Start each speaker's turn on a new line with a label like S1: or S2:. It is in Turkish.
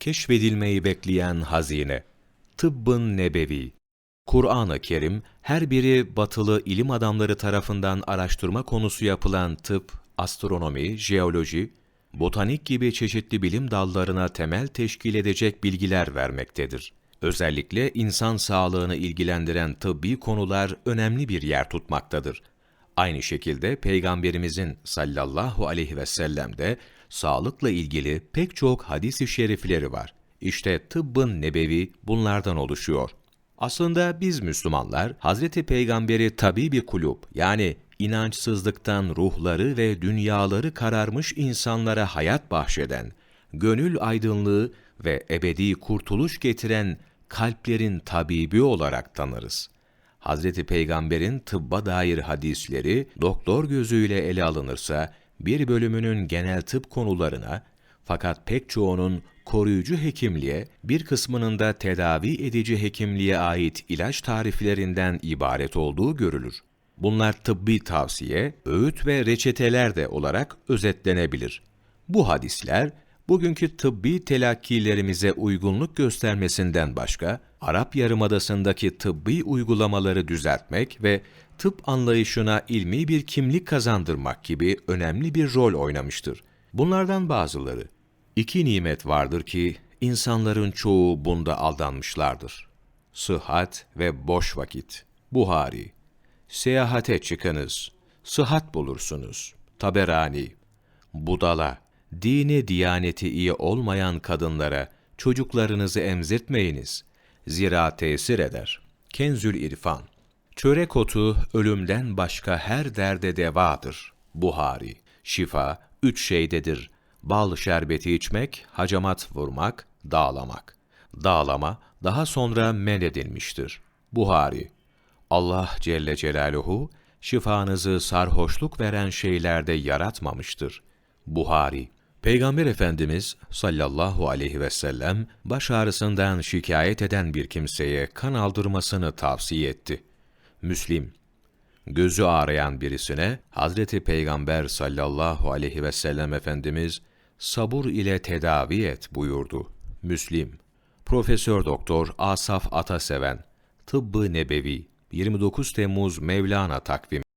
S1: keşfedilmeyi bekleyen hazine. Tıbbın Nebevi Kur'an-ı Kerim, her biri batılı ilim adamları tarafından araştırma konusu yapılan tıp, astronomi, jeoloji, botanik gibi çeşitli bilim dallarına temel teşkil edecek bilgiler vermektedir. Özellikle insan sağlığını ilgilendiren tıbbi konular önemli bir yer tutmaktadır. Aynı şekilde Peygamberimizin sallallahu aleyhi ve sellem de sağlıkla ilgili pek çok hadis-i şerifleri var. İşte tıbbın nebevi bunlardan oluşuyor. Aslında biz Müslümanlar Hazreti Peygamberi tabi bir kulüp yani inançsızlıktan ruhları ve dünyaları kararmış insanlara hayat bahşeden, gönül aydınlığı ve ebedi kurtuluş getiren kalplerin tabibi olarak tanırız. Hazreti Peygamber'in tıbba dair hadisleri doktor gözüyle ele alınırsa bir bölümünün genel tıp konularına fakat pek çoğunun koruyucu hekimliğe, bir kısmının da tedavi edici hekimliğe ait ilaç tariflerinden ibaret olduğu görülür. Bunlar tıbbi tavsiye, öğüt ve reçeteler de olarak özetlenebilir. Bu hadisler, bugünkü tıbbi telakkilerimize uygunluk göstermesinden başka, Arap Yarımadası'ndaki tıbbi uygulamaları düzeltmek ve tıp anlayışına ilmi bir kimlik kazandırmak gibi önemli bir rol oynamıştır. Bunlardan bazıları, iki nimet vardır ki insanların çoğu bunda aldanmışlardır. Sıhhat ve boş vakit. Buhari. Seyahate çıkınız, sıhhat bulursunuz. Taberani. Budala. Dini diyaneti iyi olmayan kadınlara çocuklarınızı emzirtmeyiniz. Zira tesir eder. Kenzül İrfan. Çörek otu ölümden başka her derde devadır. Buhari. Şifa üç şeydedir. Bal şerbeti içmek, hacamat vurmak, dağlamak. Dağlama daha sonra men edilmiştir. Buhari. Allah Celle Celaluhu şifanızı sarhoşluk veren şeylerde yaratmamıştır. Buhari. Peygamber Efendimiz sallallahu aleyhi ve sellem baş ağrısından şikayet eden bir kimseye kan aldırmasını tavsiye etti. Müslim Gözü ağrıyan birisine Hazreti Peygamber sallallahu aleyhi ve sellem Efendimiz sabur ile tedavi et buyurdu. Müslim Profesör Doktor Asaf Ataseven Tıbbı Nebevi 29 Temmuz Mevlana takvimi